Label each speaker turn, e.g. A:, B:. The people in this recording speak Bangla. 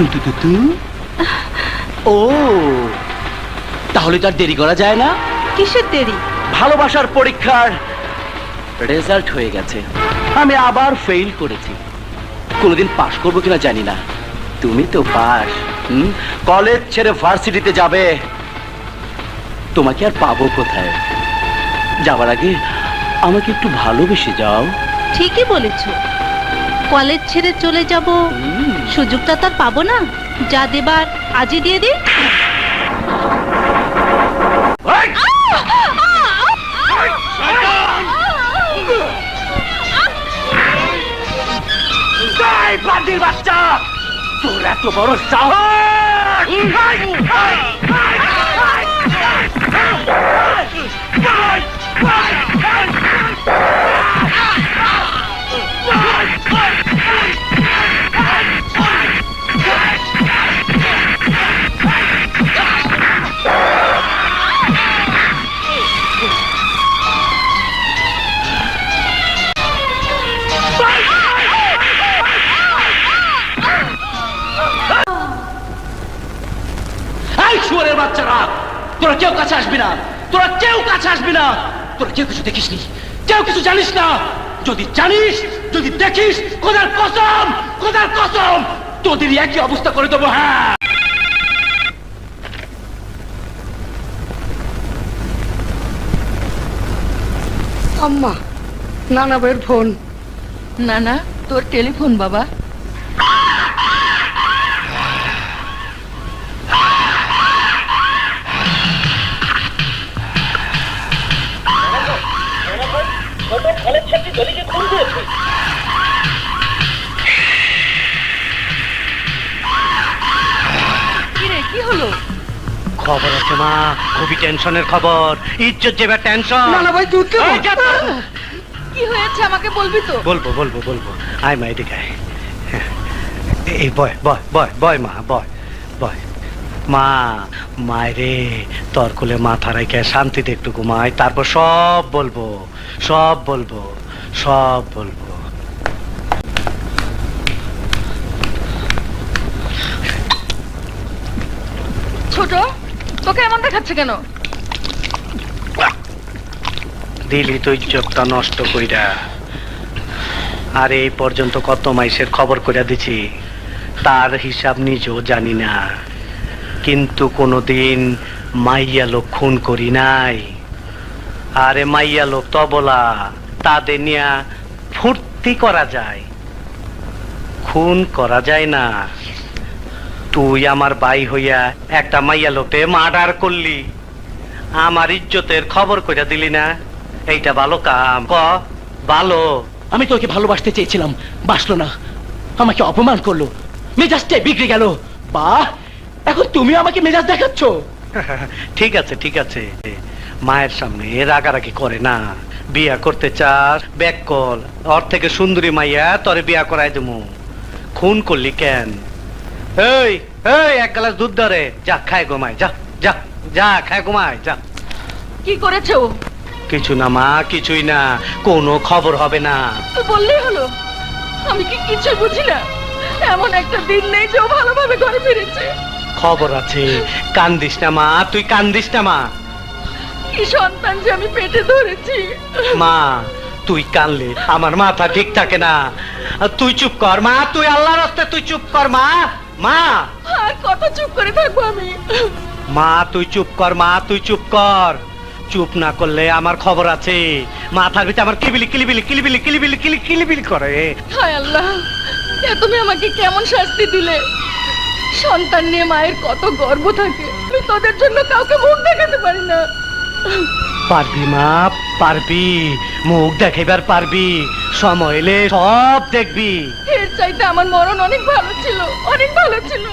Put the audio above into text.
A: তু তু তু তু ও তাহলে তো আর দেরি করা যায় না।
B: কিসের দেরি?
A: ভালোবাসার পরীক্ষার রেজাল্ট হয়ে গেছে। আমি আবার ফেল করেছি। কোনোদিন পাশ করব কিনা জানি না। তুমি তো পাস হুম? কলেজ ছেড়ে ভার্সিটিতে যাবে। তোমাকে আর পাবো কোথায়? যাবার আগে আমাকে একটু ভালোবেসে যাও।
B: ঠিকই বলেছ। কলেজ ছেড়ে চলে যাব সুযোগটা তার পাবো না যা দেবার আজই দিয়ে!
A: এই বাচ্চা তোর এত বড় সাহস তোরা কেউ কাছে আসবি না। তোরা কেউ কাছে আসবি না। তোরা কেউ কিছু দেখিসনি। কেউ কিছু জানিস না। যদি জানিস যদি দেখিস খোদার কসম খোদার কসম তোদের একই অবস্থা করে দেবো হ্যাঁ।
C: আম্মা নানা ভাইয়ের ফোন।
D: না না তোর টেলিফোন বাবা।
E: খবর আছে মা। খুবই টেনশনের খবর। ইজ্জত যাবে টেনশন।
C: নানা ভাই দুধ দেবো?
E: এই যা তো।
D: কি হয়েছে আমাকে বলবি তো?
E: বলব বলব বলব। আয় মা এদিকে আয়। এই বয় বয় বয় বয় মা বয় বয়। মা মায়েরে তোর কোলে মাথা রেখে শান্তিতে একটু ঘুমাই তারপর সব বলব সব বলব সব বলব।
D: ছোট তোকে এমন দেখাচ্ছে কেন?
E: দিলি তো ইজ্জতটা নষ্ট কইরা। আর এই পর্যন্ত কত মাইসের খবর দিছি, তার হিসাব নিজেও জানি না। কিন্তু কোনোদিন মাইয়া লোক খুন করি নাই। আরে মাইয়া লোক তবলা তাদের নিয়া ফুর্তি করা যায়। খুন করা যায় না। তুই আমার ভাই হইয়া একটা মাইয়া লোককে মার্ডার করলি। আমার ইজ্জতের খবর কইরা দিলি না। এইটা ভালো কাম। ক? ভালো।
A: আমি তোকে ভালোবাসতে চেয়েছিলাম বাসলো না। আমাকে অপমান করল। মেজাজটাই বিগড়ে গেল। বাহ এখন তুমি আমাকে মেজাজ দেখাচ্ছ?
E: ঠিক আছে ঠিক আছে। মায়ের সামনে রাগারাগি করে না। বিয়া করতে চাস ব্যাক কল ওর থেকে সুন্দরী মাইয়া তরে বিয়া করাই দেবো। খুন করলি কেন? এই এই এক গ্লাস দুধ ধরে যা খায় ঘুমায় যা যা যা খায় ঘুমায় যা।
D: কি করেছে ও?
E: কিছু না মা কিছুই না কোনো খবর হবে না।
D: তুই বললেই হলো আমি কি কিছু বুঝি না। এমন একটা দিন নেই যে ও ভালোভাবে ঘরে ফিরেছে।
E: খবর আছে কান্দিস না মা তুই কান্দিস না মা।
D: কি সন্তান যে আমি পেটে ধরেছি।
E: মা তুই কানলে আমার মাথা ঠিক থাকে না। তুই চুপ কর মা তুই আল্লাহ রাস্তায় তুই চুপ কর মা। মা!
D: আর কত চুপ করে থাকব আমি।
E: মা তুই চুপ কর মা তুই চুপ কর। চুপ না করলে আমার খবর আছে। মাথার ভিতরে আমার কিলিবিলি কিলিবিলি কিলিবিলি কিলিবিলি কিলি কিলিবিলি করে।
D: হায় আল্লাহ এ তুমি আমাকে কেমন শাস্তি দিলে? সন্তান নিয়ে মায়ের কত গর্ব থাকে। আমি তোদের জন্য কাউকে মুখ দেখাতে পারি না।
E: পারবি মা পারবি। মুখ দেখাইবার পারবি। সময় এলে সব দেখবি।
D: এর চাইতে আমার মরণ অনেক ভালো ছিল অনেক ভালো ছিল।